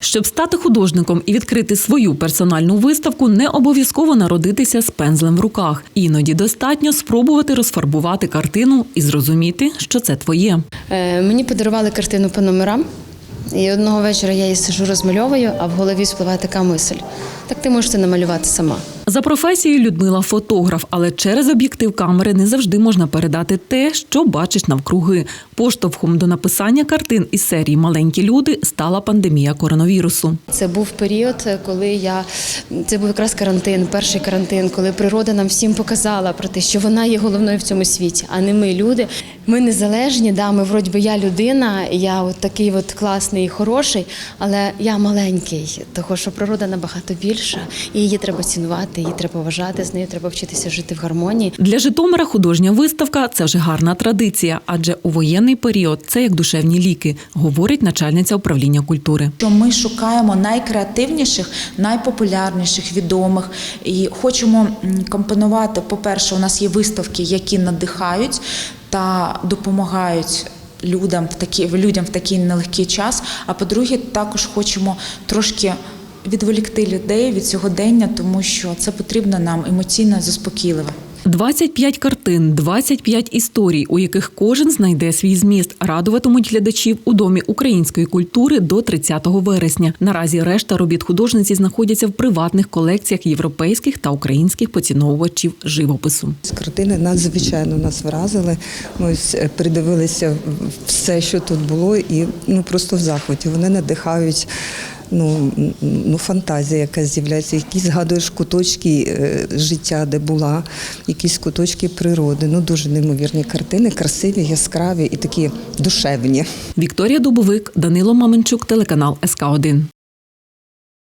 Щоб стати художником і відкрити свою персональну виставку, не обов'язково народитися з пензлем в руках. Іноді достатньо спробувати розфарбувати картину і зрозуміти, що це твоє. Е, Мені подарували картину по номерам, і одного вечора я її сижу розмальовую, а в голові спливає така мисль. Так ти можеш це намалювати сама. За професією Людмила фотограф, але через об'єктив камери не завжди можна передати те, що бачиш навкруги. Поштовхом до написання картин із серії Маленькі люди стала пандемія коронавірусу. Це був період, коли я це був якраз карантин, перший карантин, коли природа нам всім показала про те, що вона є головною в цьому світі, а не ми люди. Ми незалежні, да, ми вроді би я людина, я от такий от класний і хороший, але я маленький, того що природа набагато більша, і її треба цінувати, її треба вважати, з нею треба вчитися жити в гармонії. Для Житомира художня виставка це вже гарна традиція, адже у воєнний період це як душевні ліки, говорить начальниця управління культури. що ми шукаємо найкреативніших, найпопулярніших, відомих і хочемо компонувати. По-перше, у нас є виставки, які надихають та допомагають. Людям в такі людям в такий нелегкий час. А по-друге, також хочемо трошки відволікти людей від сьогодення, тому що це потрібно нам емоційно заспокійливо. 25 картин, 25 історій, у яких кожен знайде свій зміст, радуватимуть глядачів у домі української культури до 30 вересня. Наразі решта робіт художниці знаходяться в приватних колекціях європейських та українських поціновувачів живопису. Картини надзвичайно нас вразили. Ми ось е, придивилися все, що тут було, і ну просто в захваті. Вони надихають. Ну, ну, фантазія якась з'являється, якісь згадуєш куточки е, життя, де була, якісь куточки природи. Ну дуже неймовірні картини, красиві, яскраві і такі душевні. Вікторія Дубовик, Данило Маменчук, телеканал СК 1